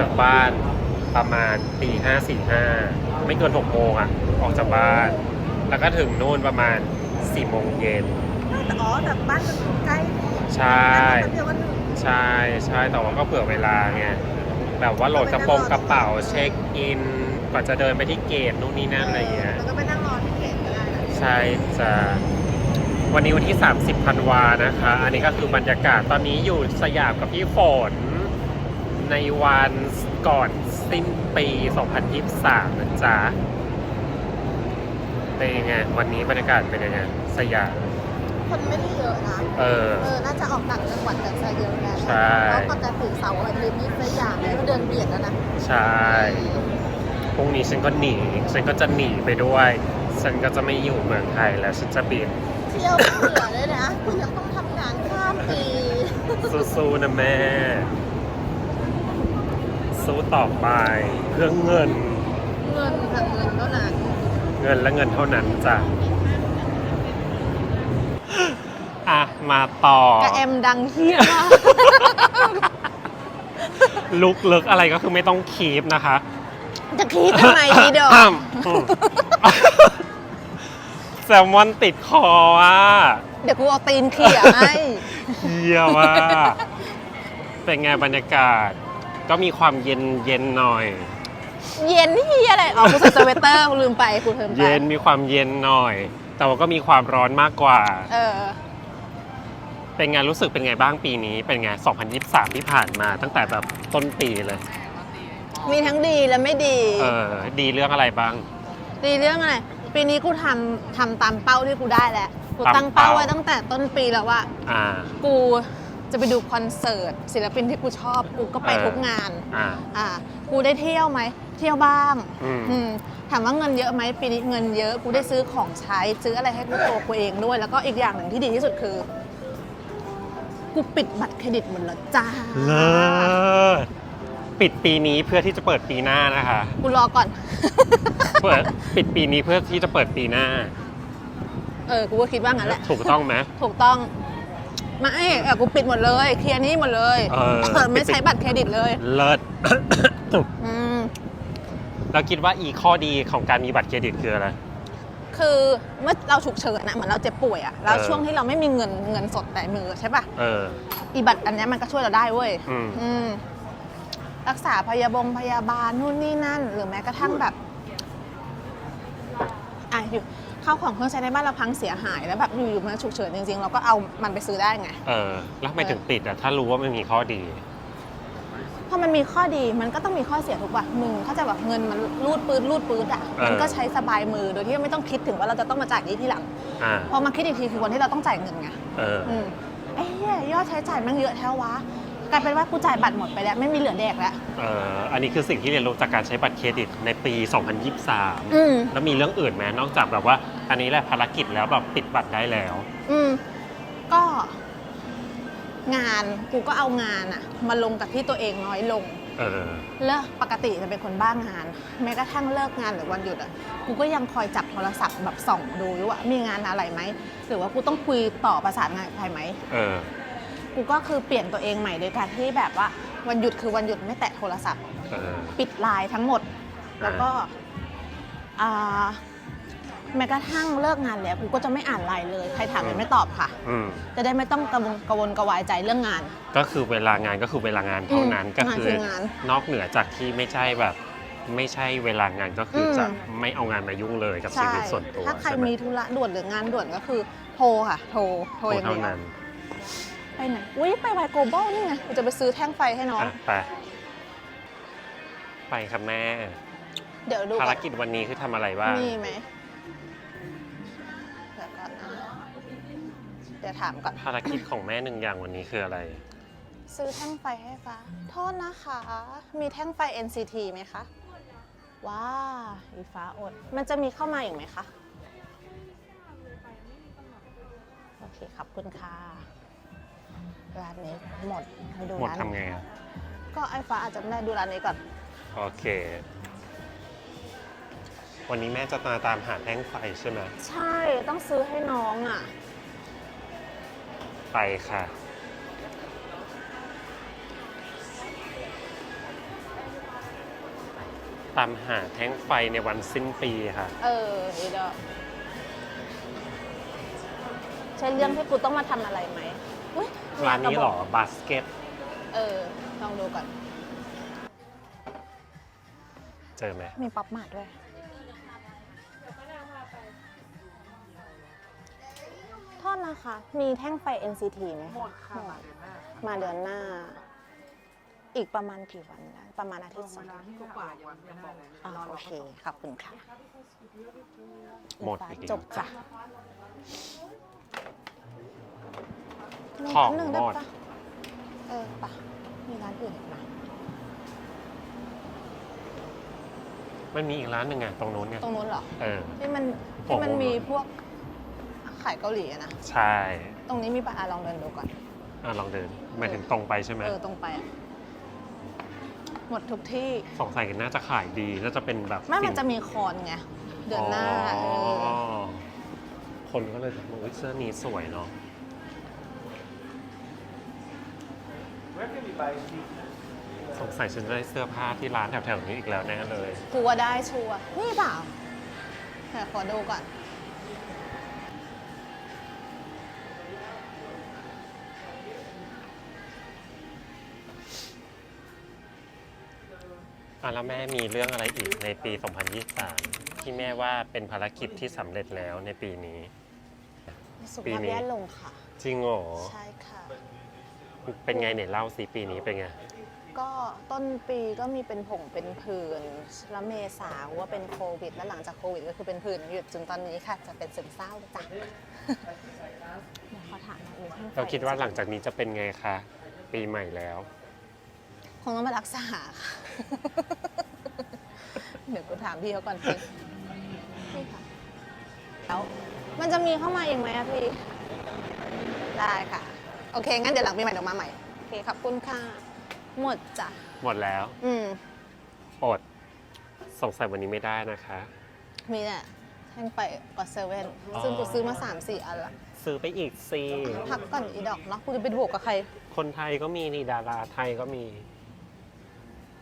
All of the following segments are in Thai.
จากบ้านประมาณตี5 45ไม่เกิน6โมงอะ ออกจากบ้าน แล้วก็ถึงนู่นประมาณ4โมงเย็นแต่อ๋อแต่บ้านมันใกล้ใช่แป๊บเดียวก็ถึงใช่ใช่แต่ว่าก็เผื่อเวลาไงแบบว่าโหลดกระโปรงกระเป๋าเช็คอินกว่าจะเดินไปที่เกตนู่นนี่นั่นอะไรอย่างเงี้ยแล้วก็ไปนั่งรอที่เกตก็ได้นะใช่จะวันนี้วันที่ 30ธันวานะคะ อันนี้ก็คือบรรยากาศตอนนี้อยู่สยามกับพี่ฝน ในวันก่อนสิ้นปี 2023 นะจ๊ะ เป็นยังไง วันนี้บรรยากาศเป็นยังไง สยาม คนไม่ได้เยอะนะ เออ เออ น่าจะออกต่างจังหวัดกันซะเยอะนะใช่ เพราะปกติเสาร์อาทิตย์นี่สยามนี่ก็เดินเบียดแล้วนะ ใช่ พรุ่งนี้ฉันก็หนี ฉันก็จะหนีไปด้วย ฉันก็จะไม่อยู่เมืองไทยแล้ว ฉันจะบิน เที่ยวไม่เบื่อเลยนะ คุณยังต้องทำงานข้ามปี สู้ๆนะแม่ สู้ต่อไปเพื่อเงิน เงินค่ะเงินเท่านั้นเงินและเงินเท่านั้นจ้ะอะ มาต่อ กระแอมดังเฮี้ยมากลุกเลิกอะไรก็คือไม่ต้องคีปนะคะ จะคิดทำไมดีเด้ออืมแซลมอนติดคออะเดี๋ยวกูเอาตีนเขี่ยให้ เยี่ยมากเป็นไงบรรยากาศ ก็มีความเย็นเย็นหน่อย เย็นเฮียอะไรอ๋อกูใส่สเวตเตอร์กูลืมไปกูเทิมไปเย็นมีความเย็นหน่อย แต่ว่าก็มีความร้อนมากกว่า เออ เป็นไงรู้สึกเป็นไงบ้างปีนี้ เป็นไง 2023 ที่ผ่านมาตั้งแต่แบบต้นปีเลย มีทั้งดีและไม่ดี เออ ดีเรื่องอะไรบ้าง ดีเรื่องอะไร ปีนี้กูทำทำตามเป้าที่กูได้แล้ว กูตามตั้งเป้าเป้าไว้ตั้งแต่ต้นปีแล้วว่า อ่า กู จะไปดูคอนเสิร์ตศิลปินที่กูชอบกูก็ไปเออทุกงานอ่า อ่ากูได้เที่ยวไหมเที่ยวบ้างอืม อืมถามว่าเงินเยอะไหมปีนี้เงินเยอะกูได้ซื้อของใช้ซื้ออะไรให้กูตัวกูเองด้วย แล้วก็อีกอย่างหนึ่งที่ดีที่สุดคือ กูปิดบัตรเครดิตหมดแล้วจ้า เลิศปิดปีนี้เพื่อที่จะเปิดปีหน้านะคะ กูรอก่อน เปิดปิดปีนี้เพื่อที่จะเปิดปีหน้า เออ กูก็คิดว่างั้นแหละ ถูกต้องไหมถูกต้อง ไม่เออกูปิดหมดเลย เคลียร์หนี้หมดเลยเออ เออไม่ใช้บัตรเครดิตเลยเลิศ อืมเราคิดว่าอีข้อดีของการมีบัตรเครดิตคืออะไร คือเมื่อเราฉุกเฉินอะเหมือนเราเจ็บป่วยอะแล้วเออ ช่วงที่เราไม่มีเงินเงินสดในมือใช่ป่ะเออ อีบัตรอันเนี้ยมันก็ช่วยเราได้เว้ย อืม อืมรักษาพยาบงพยาบาลนู่นนี่นั่น หรือแม้กระทั่งแบบ อะอยู่ ข้าวของเครื่องใช้ในบ้านเราพังเสียหาย แล้วแบบอยู่ๆมันฉุกเฉินจริงๆ เราก็เอามันไปซื้อได้ไง เออ แล้วทำไมถึงปิดอะ ถ้ารู้ว่ามันมีข้อดี พอมันมีข้อดีมันก็ต้องมีข้อเสียถูกป่ะมึงเข้าใจแบบเงินมันรูดปืนรูดปืนอะเออมันก็ใช้สบายมือโดยที่ไม่ต้องคิดถึงว่าเราจะต้องมาจ่ายหนี้ทีหลัง อ่า พอมาคิดอีกทีคือวันที่เราต้องจ่ายเงินไงเออ อืมเอ้ยยอดใช้จ่ายมันเยอะแท้วะ กลายเป็นว่ากูจ่ายบัตรหมดไปแล้วไม่มีเหลือแดกแล้ว เออ อันนี้คือสิ่งที่เรียนรู้จากการใช้บัตรเครดิตในปี2023อืมแล้วมีเรื่องอื่นไหมนอกจากแบบว่า อันนี้แหละภารกิจแล้วแบบปิดบัตรได้แล้ว อืมก็งานกูก็เอางานอะมาลงกับที่ตัวเองน้อยลง เออ เลิกปกติจะเป็นคนบ้างาน แม้กระทั่งเลิกงานหรือวันหยุดอะกูก็ยังคอยจับโทรศัพท์แบบส่องดูอยู่ว่ามีงานอะไรไหมหรือว่ากูต้องคุยต่อประสานงานกับใครไหมเออ กูก็คือเปลี่ยนตัวเองใหม่โดยการที่แบบว่าวันหยุดคือวันหยุดไม่แตะโทรศัพท์ เออ ปิดไลน์ทั้งหมด แล้วก็อ่า แม้กระทั่งเลิกงานแล้วกูก็จะไม่อ่านไลน์เลย ใครถามอืม ไม่ตอบค่ะ อืม จะได้ไม่ต้องกระวนกระวนกระวายใจเรื่องงาน ก็คือเวลางานก็คือเวลางานเท่านั้นอืมก็คืองานคืองานนอกเหนือจากที่ไม่ใช่แบบ ไม่ใช่เวลางานก็คืออม จะไม่เอางานมายุ่งเลยกับชีใช่วิตส่วนตัวถ้าใครช่ไหมีธุระด่วนหรืองานด่วนก็คือโทรค่ะ โทรโทรโทรอย่างเท่าเดียวนั้นไปไหนอุ้ยไปไวโกลบอลนี่ไงกูจะไปซื้อแท่งไฟให้น้อง อะไปไปครับแม่ เดี๋ยวดูภารก่อนกิจวันนี้คือทำอะไรบ้างมีไหม ดี๋ยวถามก่อน ภารกิจของแม่หนึ่งอย่างวันนี้คืออะไร ซื้อแท่งไฟให้ฟ้า โทษนะคะ มีแท่งไฟ NCT ไหมคะว้าอีฟ้าอด มันจะมีเข้ามาอีกไหมคะ โอเคขอบคุณค่ะ ร้านนี้หมดให้ดูหมดร้านทำไงอะก็ไอ้ฟ้าอาจจะไม่ได้ดูร้านนี้ก่อน โอเค วันนี้แม่จะมาตามหาแท่งไฟใช่ไหม ใช่ ต้องซื้อให้น้องอะ ไปค่ะ ตามหาแท้งไฟในวันสิ้นปีค่ะ เอออีดอกใช่เรื่องที่กูต้องมาทำอะไรไหมร้านนี้หรอบาสเกต เออ ลองดูก่อน เจอไหมมีป๊อปมาดด้วย โทษนะคะ มีแท่งไฟ NCT ไหมหมดค่ะมาเดือนหน้า อีกประมาณกี่วันได้ประมาณอาทิตย์สองอาทิตย์กว่ายังบอกอ๋อโอเคขอบคุณค่ะหมดอีกแล้วจบจ้ะของมีร้านนึ่หมดไปะเออปะมีร้านอื่นอีกไหมมันมีอีกร้านหนึ่งไงตรงนู้นไงตรงนู้นเหรอ เออ ที่มันผมที่มันว่ามีมีพวกขายเกาหลีอะนะ ใช่ตรงนี้มีปะอะลองเดินดูก่อน อะลองเดินหมายถึงตรงไปใช่ไหมเออตรงไปอะหมดทุกที่ สงสัยน่าจะขายดีน่าจะเป็นแบบไม่มันสิจะมีคอนไง เดือนหน้าเออ๋ออคนก็เลยบอกว่าเสื้อนี้สวยเนาะสงสัยฉันจะได้เสื้อผ้าที่ร้านแถวๆนี้อีกแล้วแน่เลยกูว่าได้ชัวร์นี่เปล่าแต่ขอดูก่อนะแล้วแม่มีเรื่องอะไรอีกในปี 2023 ที่แม่ว่าเป็นภารกิจที่สำเร็จแล้วในปีนี้ สุขปีภาพนี้ แย่ลงค่ะ จริงเหรอใช่ค่ะ เป็นไงเนี่ยเล่าสิปีนี้เป็นไง ก็ต้นปีก็มีเป็นผงเป็นผื่นแล้วเมษาว่าเป็นโควิด แล้วหลังจากโควิดก็คือเป็นผื่นหยุดจนตอนนี้ค่ะ จะเป็นซึมเศร้าจ้ะเดี๋ยวขอถามหน่อยมีแท่งไฟเราคิดว่าหลังจากนี้จะเป็นไงคะ ปีใหม่แล้วค งต้องมารักษาค่ะ เดี๋ยวกูถามพี่เขาก่อนสิพี่ค่ะแล้วมันจะมีเข้ามาอีกไหมอะพี่ ได้ค่ะ โอเค งั้นเดี๋ยวหลังปีใหม่เดี๋ยวมาใหม่ โอเคขอบคุณค่ะ หมดจ้ะ หมดแล้ว อืม อด สงสัยวันนี้ไม่ได้นะคะ มีเนี่ยแท่งไปก็เซเว่นอ๋อซึ่งกูซื้อมา 3 4 อันละซื้อไปอีกสิพักก่อนอีดอกเนาะกูจะไปบวกกับใคร คนไทยก็มีนี่ดาราไทยก็มี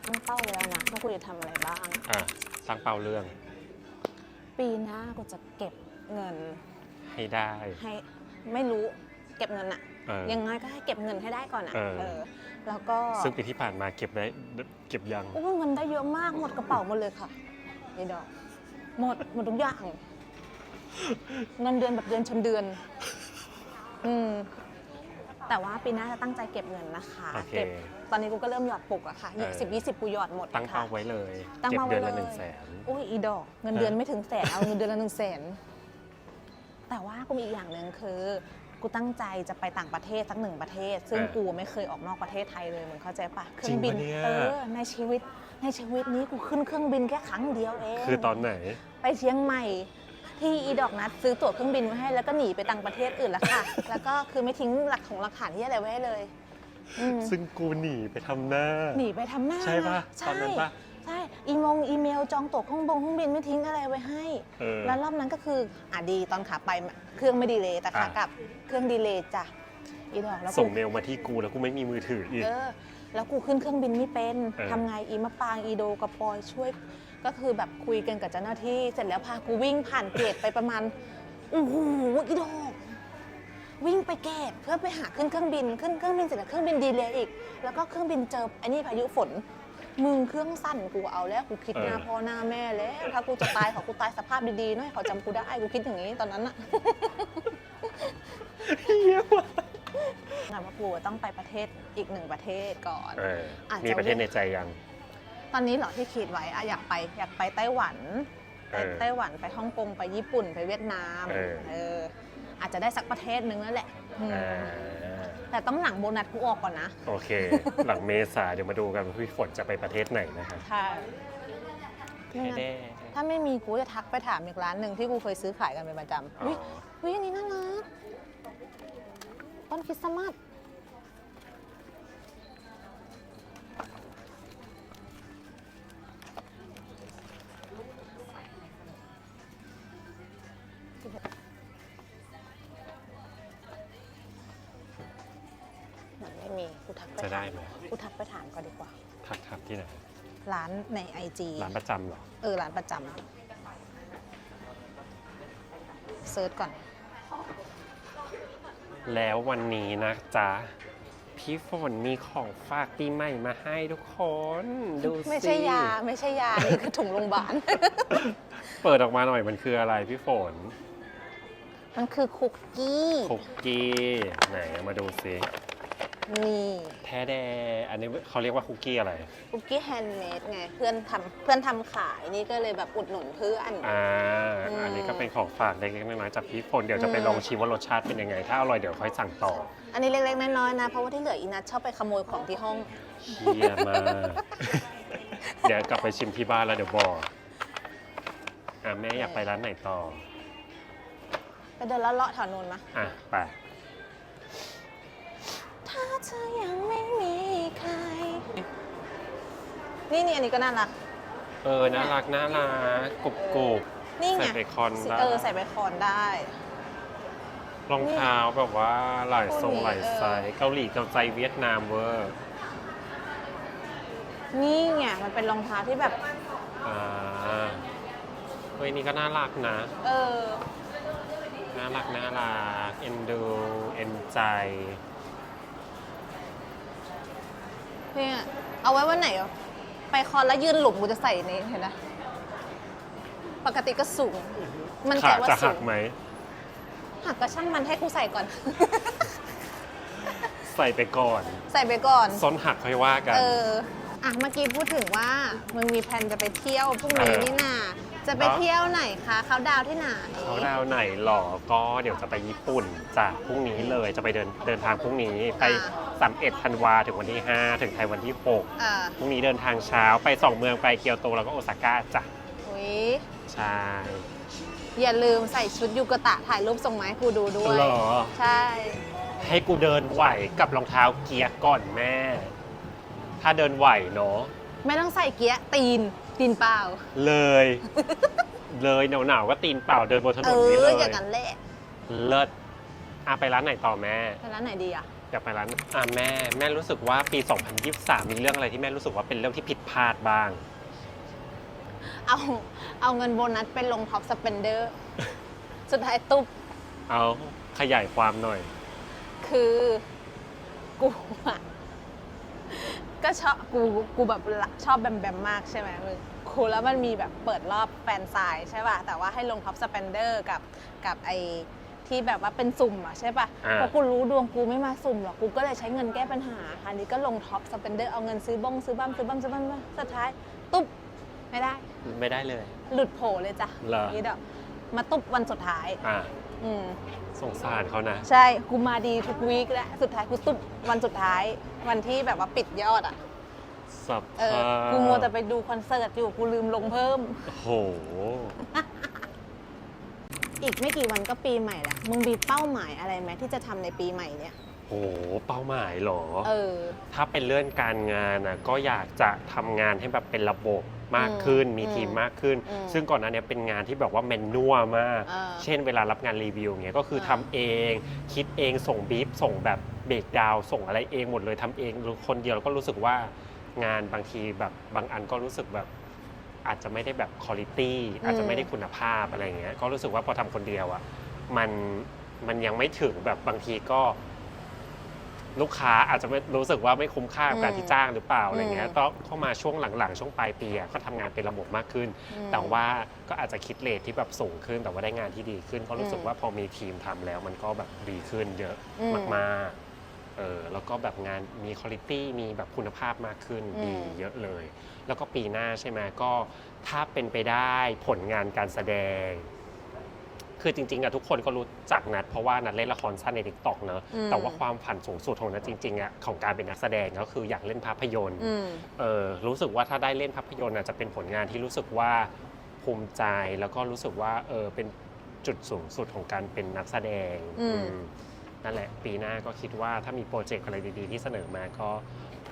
ตั้งเป้าไว้แล้วนะว่ากูจะทำอะไรบ้าง อะตั้งเป้าเรื่องปีหน้ากูจะเก็บเงินให้ได้ให้ไม่รู้เก็บเงินอะเออ ยังไงก็ให้เก็บเงินให้ได้ก่อนอะเออ เออ แล้วก็ซึ่งปีที่ผ่านมาเก็บได้เก็บยังโอ้ยเงินได้เยอะมากหมดกระเป๋าหมดเลยค่ะอีดอกหมดหมดทุกอย่างเงินเดือนแบบเดือนชนเดือน อืมแต่ว่าปีหน้าจะตั้งใจเก็บเงินนะคะ โอเค เก็บ ตอนนี้กูก็เริ่มหยอดปุกอะค่ะเออ สิบยี่สิบกูหยอดหมดตั้งค่ะ เป้าไว้เลยตั้งเก็บเป้าเดือนไว้ละเลย หนึ่งแสน โอ้ยอีดอก เงินเดือนเออ ไม่ถึงแสนเอาเงินเดือนละหนึ่งแสนแต่ว่ากูมีอีกอย่างหนึ่งคือ กูตั้งใจจะไปต่างประเทศสักหนึ่งประเทศ ซึ่งกูไม่เคยออกนอกประเทศไทยเลยมึงเข้าใจปะเครื่องบินจริงปะเนี่ย เออในชีวิตในชีวิตนี้กูขึ้นเครื่องบินแค่ครั้งเดียวเองคือตอนไหน ไปเชียงใหม่ ที่อีดอกนัดซื้อตั๋วเครื่องบินไว้ให้แล้วก็หนีไปต่างประเทศอื่นแล้วค่ะ แล้วก็คือไม่ทิ้งหลักของหลักฐานที่อะไรไว้ให้เลย อืมซึ่งกูหนีไปทำหน้า หนีไปทำหน้าใช่ปะใช่ตอนนั้นปะใช่อีมงอีเมลจองตั๋วเครื่องบงเครื่องบินไม่ทิ้งอะไรไว้ให้ เออ แล้วรอบนั้นก็คืออะดีตอนขาไปเครื่องไม่ดีเลยแต่ขาอะกลับเครื่องดีเลยจ้ะอีดอกแล้วส่กูงเมลมาที่กูแล้วกูไม่มีมือถืออีก เออแล้วกูขึ้นเครื่องบินไม่เป็นเออ ทำไงอีมะปางอีโดกับปอยช่วย ก็คือแบบคุยกันกับเจ้าหน้าที่เสร็จแล้วพากูวิ่งผ่านเกตไปประมาณโอ้โหอีดอก วิ่งไปเกตเพื่อไปหาขึ้นเครื่องบินขึ้นเครื่องบินเสร็จแล้วเครื่องบินดีเลยอีก แล้วก็เครื่องบินเจอไอ้นี่พายุฝนมึงเครื่องสั่นกูเอาแล้วกูคิดหน้าเออพ่อหน้าแม่แล้วถ้ากูจะตายขอกูตายสภาพดีๆหน่อยเขาจำกูได้กูคิดอย่างนี้ตอนนั้นอะเฮียว่ะงานว่ากูต้องไปประเทศอีกหนึ่งประเทศก่อนเอออาจจะมีประเทศในใจยัง ตอนนี้เหรอที่คิดไว้อะอยากไปอยากไปไต้หวันไปเออไต้หวันไปฮ่องกงไปญี่ปุ่นไปเวียดนามเออเอออาจจะได้สักประเทศหนึ่งนั่นแหละอืมอ่าแต่ต้องหลังโบนัสกูออกก่อนนะโอเค หลังเมษาเดี๋ยวมาดูกันว่าพี่ฝนจะไปประเทศไหนนะครับใช่ไม่งั้นแน่ถ้าไม่มีกูจะทักไปถามอีกร้านหนึ่งที่กูเคยซื้อขายกันเป็นประจำอ๋ออุ้ยอุ้ยอันนี้น่ารักต้นคริสต์มาส ทักไปจะถาได้มไหมกูทักไปถามก่อนดีกว่า ทักทักที่ไหนร้านในไอจีร้านประจำเหรอเออร้านประจำเซิร์ชก่อน แล้ววันนี้นะจ๊ะ พี่ฝนมีของฝากปีใหม่มาให้ทุกคน ดูสิ ไม่ใช่ยา ไม่ใช่ยา นี่คือถุงโรงพยาบาล เปิดออกมาหน่อยมันคืออะไรพี่ฝนมันคือคุกกี้ คุกกี้ ไหนเอามาดูสิ นี่แท้แดอันนี้เขาเรียกว่าคุกกี้อะไร คุกกี้แฮนด์เมดไง เพื่อนทำเพื่อนทำขายนี่ก็เลยแบบอุดหนุนเพื่อนอ่าอืมอันนี้ก็เป็นของฝากเล็กๆน้อยๆจากพี่ฝนเดี๋ยวจะไปอืมลองชิมว่ารสชาติเป็นยังไง ถ้าอร่อยเดี๋ยวค่อยสั่งต่อ อันนี้เล็กๆน้อยๆนะ เพราะว่าที่เหลืออีนัทชอบไปขโมยของที่ห้องเชี่ยมากเดี๋ยวกลับไปชิมที่บ้านแล้วเดี๋ยวบอกอะแม่อยากไปร้านไหนต่อไปเดินเลาะๆแถวนู้นมะอะไปถ้า เธอยังไม่มีใคร นี่นี่อันนี้ก็น่ารัก เออ น่ารัก น่ารักกรุบกรุบ นี่ไงใส่เบคอนได้ เออใส่เบคอนได้ รองเท้าแบบว่าหลายทรงเกาหลีหลายไซส์เกาหลีเกาใจเวียดนามเวอร์นี่ไงมันเป็นรองเท้าที่แบบ อ่าเฮ้ยนี่ก็น่ารักนะ เออ น่ารัก น่ารัก เอ็นดู เอ็นใจ เนี่ยเอาไว้วันไหนอะไปคอนแล้วยืนหลุมกูจะใส่ในเห็นนะปกติก็สูง มันใจขาว่าจะสูหักงไหม หักก็ช่างมันให้กูใส่ก่อน ใส่ไปก่อน ใส่ไปก่อนส้นหักค่อยว่ากัน เออ อะ เมื่อกี้พูดถึงว่ามึงมีแผนจะไปเที่ยวพรุ่งนี้เออ นี่นา จะไปครับเที่ยวไหนคะเขาดาวน์ที่ไหน เขาดาวไหนหรอ ก็เดี๋ยวจะไปญี่ปุ่นจากพรุ่งนี้เลย จะไปเดินเดินทางพรุ่งนี้ ไปอ่า31ธันวาถึงวันที่ 5 ถึงไทยวันที่6อ่าพรุ่งนี้เดินทางเช้าไปสองเมืองไปเกียวโตแล้วก็โอซาก้าจ้ะ อุ้ยใช่อย่าลืมใส่ชุดยูกะตะถ่ายรูปส่งมาให้กูดูด้วยเหรอ ใช่ ให้กูเดินไหวกับรองเท้าเกียร์ก่อนแม่ ถ้าเดินไหวเนาะ ไม่ต้องใส่เกียร์ตีน ตีนเปล่า เลย เลยหนาวๆก็ตีนเปล่าเดินบนถนเอนนี้อเลยอย่างนั้นแหละเลิศอะไปร้านไหนต่อแม่ไปร้านไหนดีอะ อยากไปร้านอะแม่แม่รู้สึกว่าปี 2023 มีเรื่องอะไรที่แม่รู้สึกว่าเป็นเรื่องที่ผิดพลาดบ้าง เอาเอาเงินโบนัสไปลงท็อปสเปนเดอร์ สุดท้ายตุ๊บเอาขยายความหน่อย คือ กูอะ ก็ชอบกูกูแบบชอบแบมแบมมากใช่ไหมมึงกูแล้วมันมีแบบเปิดรอบแฟนซายใช่ป่ะแต่ว่าให้ลงท็อปสเปนเดอร์กับกับไอที่แบบว่าเป็นสุ่มอะใช่ป่ะอ่าเพราะกูรู้ดวงกูไม่มาสุ่มหรอกกูก็เลยใช้เงินแก้ปัญหาอันนี้ก็ลงท็อปสเปนเดอร์เอาเงินซื้อบงซื้อบ้ามซื้อบ้ามซื้อบ้ามสุดท้ายตุ๊บไม่ได้ ไม่ได้เลย หลุดโผล่เลยจ้ะเหรอนี่ดอกมาตุ๊บวันสุดท้าย อะอืมสงสารเขานะ ใช่กูมาดีทุกวีคแล้วสุดท้ายกูตุ๊บวันสุดท้าย วันที่แบบว่าปิดยอดอะสับเออกูมัวแต่ไปดูคอนเสิร์ตอยู่กูลืมลงเพิ่มโอ้โหอีกไม่กี่วันก็ปีใหม่ละมึงมีเป้าหมายอะไรไหมที่จะทำในปีใหม่เนี่ยโอ้โห เป้าหมายเหรอ เออ ถ้าเป็นเรื่องการงานนะก็อยากจะทำงานให้แบบเป็นระบบ มากขึ้นอืมมีทีมมากขึ้นอืมซึ่งก่อนหน้านี้เป็นงานที่แบบว่าแมนนัวมากเออเช่นเวลารับงานรีวิวเงี้ยก็คือทำเออเอง คิดเองส่งบีฟส่งแบบเบรกดาวน์ส่งอะไรเองหมดเลยทำเองคนเดียวแล้วก็รู้สึกว่างานบางทีแบบบางอันก็รู้สึกแบบอาจจะไม่ได้แบบคุณภาพอาจจะไม่ได้คุณภาพอะไรเงี้ยก็รู้สึกว่าพอทำคนเดียวอะมันมันยังไม่ถึงแบบบางทีก็ ลูกค้าอาจจะไม่รู้สึกว่าไม่คุ้มค่ากับการที่จ้างหรือเปล่าอะไรเงี้ยอืมต้องเข้ามาช่วงหลังๆ ช่วงปลายปีอะก็ทำงานเป็นระบบมากขึ้น อืม แต่ว่าก็อาจจะคิดเลทที่แบบสูงขึ้น แต่ว่าได้งานที่ดีขึ้นก็รู้สึกอืมว่าพอมีทีมทำแล้วมันก็แบบดีขึ้นเยอะอืม มากๆเออแล้วก็แบบงานมีคุณภาพมีแบบคุณภาพมากขึ้นอืม ดีเยอะเลย แล้วก็ปีหน้าใช่ไหมก็ถ้าเป็นไปได้ผลงานการแสดง คือจริงๆอะทุกคนก็รู้จักนัดเพราะว่านัดเล่นละครสั้นในทิกตอกเนอะอืมแต่ว่าความฝันสูงสุดของนัดจริงๆอะของการเป็นนักแสดงก็คืออยากเล่นภาพยนตร์อืม เออรู้สึกว่าถ้าได้เล่นภาพยนตร์อะจะเป็นผลงานที่รู้สึกว่าภูมิใจแล้วก็รู้สึกว่าเออเป็นจุดสูงสุดของการเป็นนักแสดงอืม อืมนั่นแหละปีหน้าก็คิดว่าถ้ามีโปรเจกต์อะไรดีๆ ที่เสนอมาก็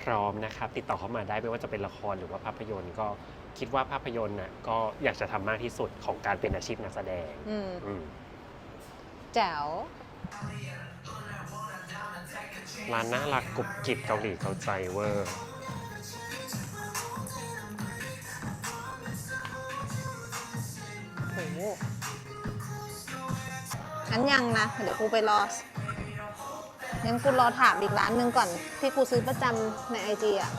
พร้อมนะครับติดต่อเข้ามาได้ไม่ว่าจะเป็นละครหรือว่าภาพยนตร์ก็ คิดว่าภาพยนตร์น่ะก็อยากจะทำมากที่สุดของการเป็นอาชีพนักแสดงแจ๋ว ร้านน่ารักกุบกริบเกาหลีเข้าใจเวอร์โหงั้นยังนะ เดี๋ยวกูไปรองั้นกูรอถามอีกร้านหนึ่งก่อน ที่กูซื้อประจำในไอจีอะ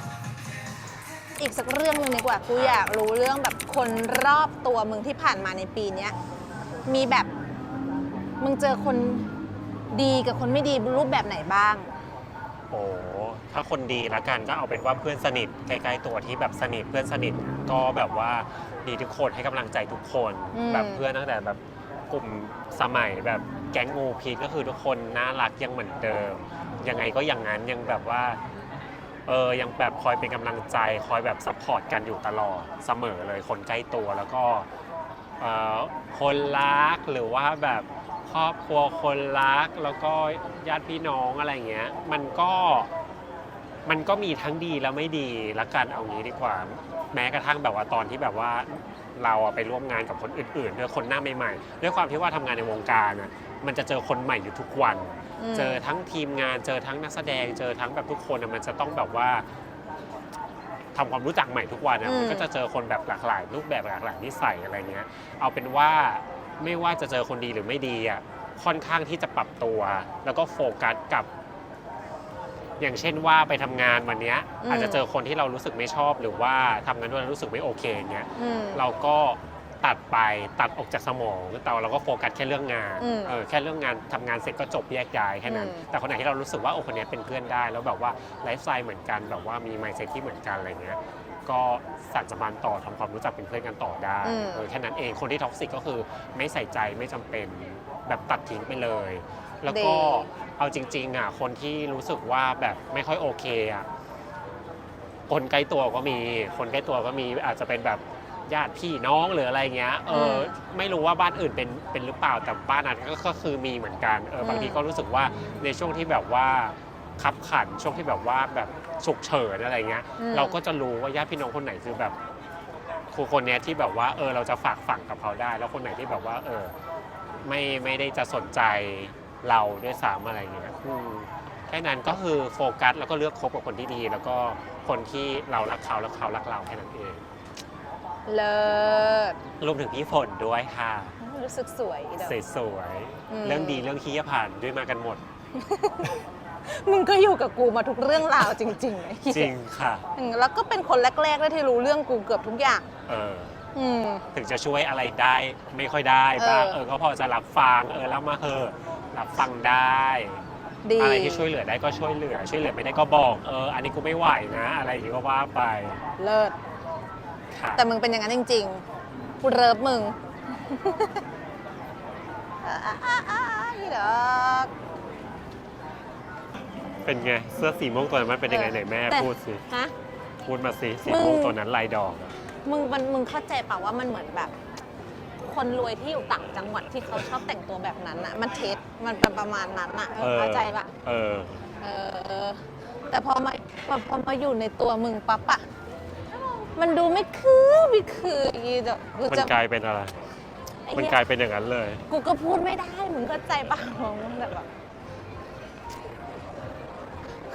อีกสักเรื่องหนึ่งดีกว่ากูอยากรู้เรื่องแบบคนรอบตัวมึงที่ผ่านมาในปีเนี้ยมีแบบมึงเจอคนดีกับคนไม่ดีรูปแบบไหนบ้าง โอ้ถ้าคนดีละกันก็เอาเป็นว่าเพื่อนสนิทใกล้ๆตัวที่แบบสนิทเพื่อนสนิทก็แบบว่าดีทุกคนให้กำลังใจทุกคน อืม แบบเพื่อนตั้งแต่แบบกลุ่มสมัยแบบแก๊งงูพีทก็คือทุกคนน่ารักยังเหมือนเดิม ยังไงก็อย่างนั้นยังแบบว่า เออยังแบบคอยเป็นกำลังใจคอยแบบซัพพอร์ตกันอยู่ตลอดเสมอเลยคนใกล้ตัวแล้วก็เอ่อคนรักหรือว่าแบบครอบครัวคนรักแล้วก็ญาติพี่น้องอะไรเงี้ย มันก็มันก็มีทั้งดีและไม่ดีละกันเอางี้ดีกว่า แม้กระทั่งแบบว่าตอนที่แบบว่าเราอะไปร่วมงานกับคนอื่นๆด้วยคนหน้าใหม่ๆด้วยความที่ว่าทำงานในวงการอะมันจะเจอคนใหม่อยู่ทุกวัน เจอทั้งทีมงานเจอทั้งนักแสดงเจอทั้งแบบทุกคนอะมันจะต้องแบบว่าทำความรู้จักใหม่ทุกวันอะอืม มันก็จะเจอคนแบบหลากหลาย รูปแบบหลากหลายนิสัยอะไรเงี้ย เอาเป็นว่าไม่ว่าจะเจอคนดีหรือไม่ดีอะค่อนข้างที่จะปรับตัว แล้วก็โฟกัสกับ อย่างเช่นว่าไปทำงานวันเนี้ย อืม อาจจะเจอคนที่เรารู้สึกไม่ชอบหรือว่าทำงานด้วยแล้วรู้สึกไม่โอเคอย่างเงี้ย อืม เราก็ ตัดไปตัดออกจากสมองแต่เราก็โฟกัสแค่เรื่องงานอืมเออแค่เรื่องงานทำงานเสร็จก็จบแยกย้ายแค่นั้น อืม แต่คนไหนที่เรารู้สึกว่าโอ้คนเนี้ยเป็นเพื่อนได้ แล้วแบบว่าไลฟ์สไตล์เหมือนกันแบบว่ามีไมซ์เซ็ตที่เหมือนกันอะไรเงี้ยก็สั่งสมานต่อทำความรู้จักเป็นเพื่อนกันต่อได้อืม เออแค่นั้นเองคนที่ท็อกซิกก็คือไม่ใส่ใจไม่จำเป็นแบบตัดทิ้งไปเลย แล้วก็เอาจริงๆอะคนที่รู้สึกว่าแบบไม่ค่อยโอเคอะคนใกล้ตัวก็มี คนใกล้ตัวก็มีอาจจะเป็นแบบ ญาติพี่น้องหรืออะไรเงี้ยเอออมไม่รู้ว่าบ้านอื่นเป็นเป็นหรือเปล่าแต่บ้านนั้นก็ก็คือมีเหมือนกันเออมบางทีก็รู้สึกว่าในช่วงที่แบบว่าคับขันช่วงที่แบบว่าแบบฉุกเฉินอะไรเงี้ย อืม เราก็จะรู้ว่าญาติพี่น้องคนไหนคือแบบครูคนเนี้ยที่แบบว่าเออเราจะฝากฝังกับเขาได้ แล้วคนไหนที่แบบว่า เออ ไม่ไม่ได้จะสนใจเราด้วยซ้ำอะไรเงี้ยอืมแค่นั้นก็คือโฟกัสแล้วก็เลือกคบกับคนที่ดี แล้วก็คนที่เรารักเขาแล้วเขารักเราแค่นั้นเอง เลิศรวมถึงพี่ฝนด้วยค่ะ รู้สึกสวยอีดอก สวยอืมๆเรื่องดีเรื่องขี้จะผ่านด้วยมากันหมด มึงก็อยู่กับกูมาทุกเรื่องราวจริงๆไอ้เหี้ยจริงค่ะ อืมแล้วก็เป็นคนแรกๆด้วยที่รู้เรื่องกูเกือบทุกอย่าง เออ อืม ถึงจะช่วยอะไรได้ไม่ค่อยได้บ้างเออ เออก็พอจะรับฟังเออแล้วมาเถอะรับฟังได้ ดี อะไรที่ช่วยเหลือได้ก็ช่วยเหลือ ช่วยเหลือไม่ได้ก็บอกเอออันนี้กูไม่ไหวนะ อะไรอย่างนี้ก็ว่าไป เลิศ ค่ะแต่มึงเป็นอย่างนั้นจริงๆกูเริฟมึงอ่าอ่าอ่าอ่าอีดอกเป็นไง เสื้อสีม่วงตัวนั้นมันเป็นยังไงไหนแม่แต่พูดสิ ฮะ พูดมาสิสีมึงม่วงตัวนั้นลายดอกอะมึงมันมึงเข้าใจเปล่าว่ามันเหมือนแบบ คนรวยที่อยู่ต่างจังหวัดที่เขาชอบแต่งตัวแบบนั้นอะมันเทสมันเป็นประมาณนั้นอะเออเข้าใจปะเออ เออ แต่พอมาพอพอมาอยู่ในตัวมึงปั๊บอะ มันดูไม่คือไม่คืออีเดี๋ยวกูมันจะกลายเป็นอะไร ไอ้มันเหี้ยกลายเป็นอย่างนั้นเลย กูก็พูดไม่ได้มึงเข้าใจปะมึงแบบแบบ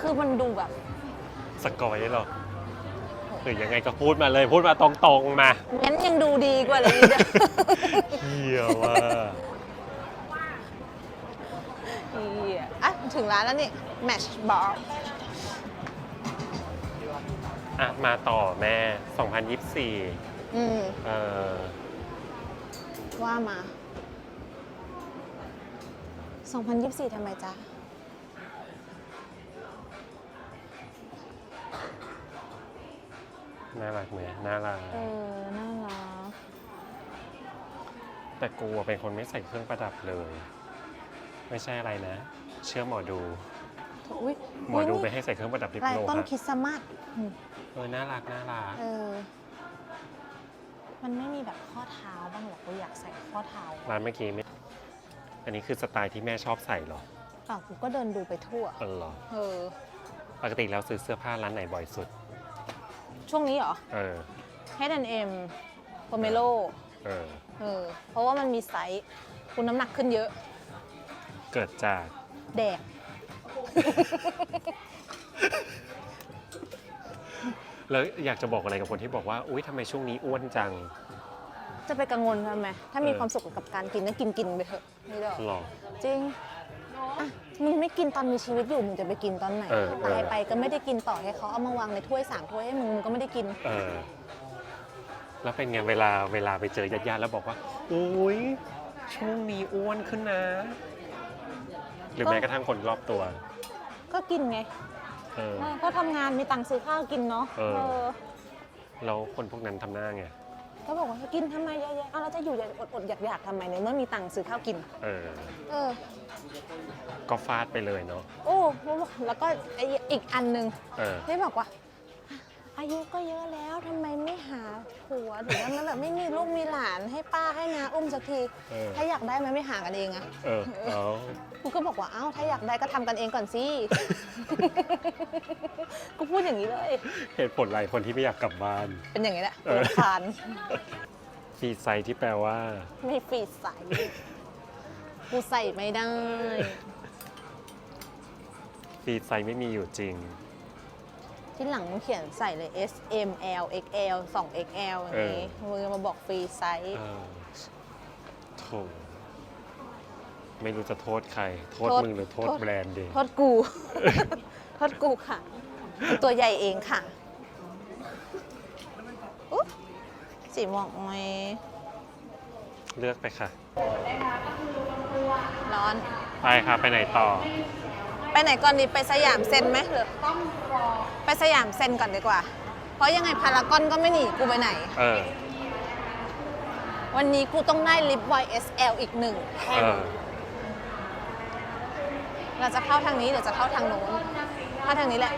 คือมันดูแบบ สกอยหรอหรือยังไงก็พูดมาเลย พูดมาตรงๆมางั้นยังดูดีกว่าเลยอีเดี๋ยวเฮียว่า อีอะ ถึงร้านแล้วนี่ Match Bar อะมาต่อแม่ 2024 อืม เออว่ามา 2024ทำไมจ๊ะ น่ารักไหมน่ารัก เออ น่ารัก แต่กูอะเป็นคนไม่ใส่เครื่องประดับเลย ไม่ใช่อะไรนะ เชื่อหมอดู อุ้ยหมอดูไปยให้ใส่เครื่องประดับดิบลายโลต้นหะคริสต์มาสอืม เออ น่ารัก น่ารัก เออ มันไม่มีแบบข้อเท้าบ้างเหรอกูอยากใส่ข้อเท้าร้านเมื่อกี้ไม่อันนี้คือสไตล์ที่แม่ชอบใส่เหรอเปล่ากูก็เดินดูไปทั่ว เออเหรอ เออ ปกติแล้วซื้อเสื้อผ้าร้านไหนบ่อยสุด ช่วงนี้เหรอ เออ H&M Pomelo เออ เออ เพราะว่ามันมีไซส์คุณน้ำหนักขึ้นเยอะ เกิดจากแดก แล้วอยากจะบอกอะไรกับคนที่บอกว่า อุ้ยทำไมช่วงนี้อ้วนจังจะไปกังวลทำไม ถ้ามีเออความสุขกับการกินก็กินกินไปเถอะนี่ดอกหรอ จริงอะมึงไม่กินตอนมีชีวิตอยู่มึงจะไปกินตอนไหนเออเออ ตายไปก็ไม่ได้กินต่อให้เขาเอามาวางในถ้วยสามถ้วยให้มึงมึงก็ไม่ได้กิน เออ แล้วเป็นไงเวลาเวลาไปเจอญาติๆแล้วบอกว่าโอ้ยช่วงนี้อ้วนขึ้นนะ หรือก็ แม้กระทั่งคนรอบตัว ก็กินไง เออเออก็ทำงานมีตังค์ซื้อข้าวกินเนาะเออเออ แล้วคนพวกนั้นทำหน้าไง ก็บอกว่ากินทำไมเยอะๆเอาแล้วจะอยู่อดอดๆอยากๆทำไมเนี่ยเมื่อมีตังค์ซื้อข้าวกิน เออ เออ ก็ฟาดไปเลยเนาะ โอ้แล้วก็ไอ้อีกอันหนึ่งเออ ที่บอกว่า อายุก็เยอะแล้วทำไมไม่หาผัวหรือว่ามันแบบไม่มีลูกมีหลานให้ป้าให้นาอุ้มสักที เออ ถ้าอยากได้ไหมไม่หากันเองอะเออเอากูก็บอกว่าเอ้าถ้าอยากได้ก็ทำกันเองก่อนสิ กูพูดอย่างนี้เลย เหตุผลอะไรคนที่ไม่อยากกลับบ้าน เป็นอย่างนี้แหละเออ รำคาญฟีไซที่แปลว่า ไม่ฟีดใส่กูใส่ไม่ได้ฟีไซไม่มีอยู่จริง ที่หลังมึงเขียนใส่เลย S M L X L 2 X L อย่างนี้มึงมาบอกฟรีไซส์เออโถไม่รู้จะโทษใคร โทษมึงหรือโทษแบรนด์ดี โทษกู โทษกูค่ะเป็นตัวใหญ่เองค่ะอุ๊ยสีหมอกไหมเลือกไปค่ะ ร้อน ไปค่ะ ไปไหนต่อ ไปไหนก่อนดีไปสยามเซ็นไหมหรือต้องรอไปสยามเซ็นก่อนดีกว่า เพราะยังไงพารากอนก็ไม่หนีกูไปไหน เออ วันนี้กูต้องได้ลิปบอย SL อีกหนึ่งแท่เองอ เราจะเข้าทางนี้หรือจะเข้าทางโน้นเข้าทางนี้แหละ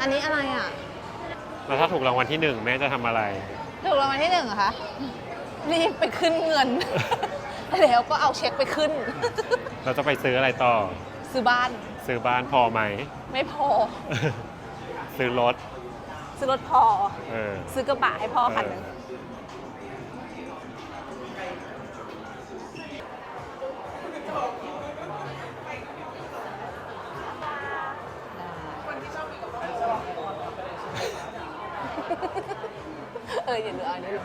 อันนี้อะไรอะ แล้วถ้าถูกรางวัลที่หนึ่งแม่จะทำอะไร ถูกรางวัลที่หนึ่งเหรอคะ รีบไปขึ้นเงิน แล้วก็เอาเช็คไปขึ้น เราจะไปซื้ออะไรต่อ ซื้อบ้าน ซื้อบ้านพอไหม ไม่พอ ซื้อรถ ซื้อรถพอ เออ ซื้อกระบะให้พ่อคันหนึ่งเออเอออย่าเหลืออันนี้เลย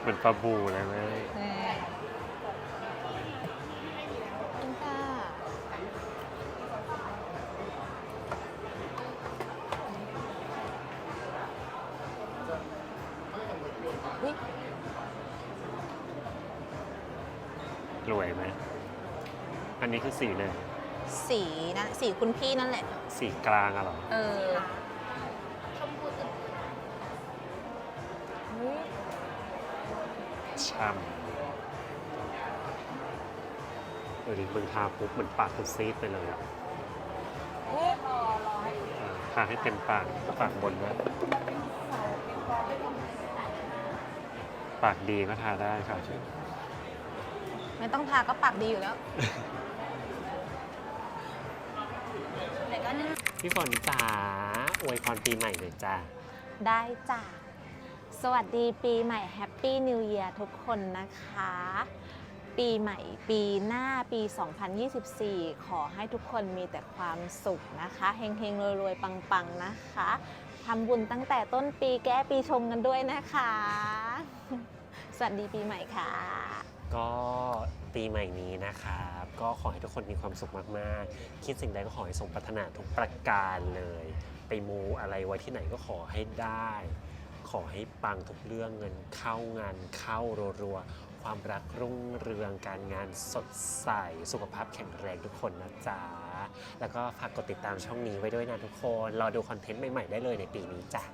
เหมือนปลาบูเลยแม่ รวยไหม อันนี้คือสีเลย สีนะสีคุณพี่นั่นแหละ สีกลางอะเหรอ เอออุ๊ยช่ำเออดิมึงทาปุ๊บเหมือนปากคุณซีดไปเลยอะเอ๊ะรอรอให้เออทาให้เต็มปากปากบนนะ ปากดีก็ทาได้ค่ะไม่ต้องทาก็ปากดีอยู่แล้วไหนก็เนี่ยพี่ฝนจ๋าอวยพรปีใหม่เลยจ้าได้จ้ะ สวัสดีปีใหม่แฮปปี้นิว e ย r ทุกคนนะคะ ปีใหม่ปีหน้าปี 2024 ขอให้ทุกคนมีแต่ความสุขนะคะเฮงๆ รวยๆ ปังๆ นะคะทำบุญตั้งแต่ต้นปีแก้ปีชงกันด้วยนะคะ สวัสดีปีใหม่ค่ะ ก็ปีใหม่นี้นะครับก็ขอให้ทุกคนมีความสุขมากๆ คิดสิ่งใดก็ขอให้สมปรารถนาทุกประการเลย ไปมูอะไรไว้ที่ไหนก็ขอให้ได้ ขอให้ปังทุกเรื่องเงินเข้างานเข้ารัวๆความรักรุ่งเรืองการงานสดใส สุขภาพแข็งแรงทุกคนนะจ๊ะ แล้วก็ฝากกดติดตามช่องนี้ไว้ด้วยนะทุกคนรอดูคอนเทนต์ใหม่ๆได้เลยในปีนี้จ้ะ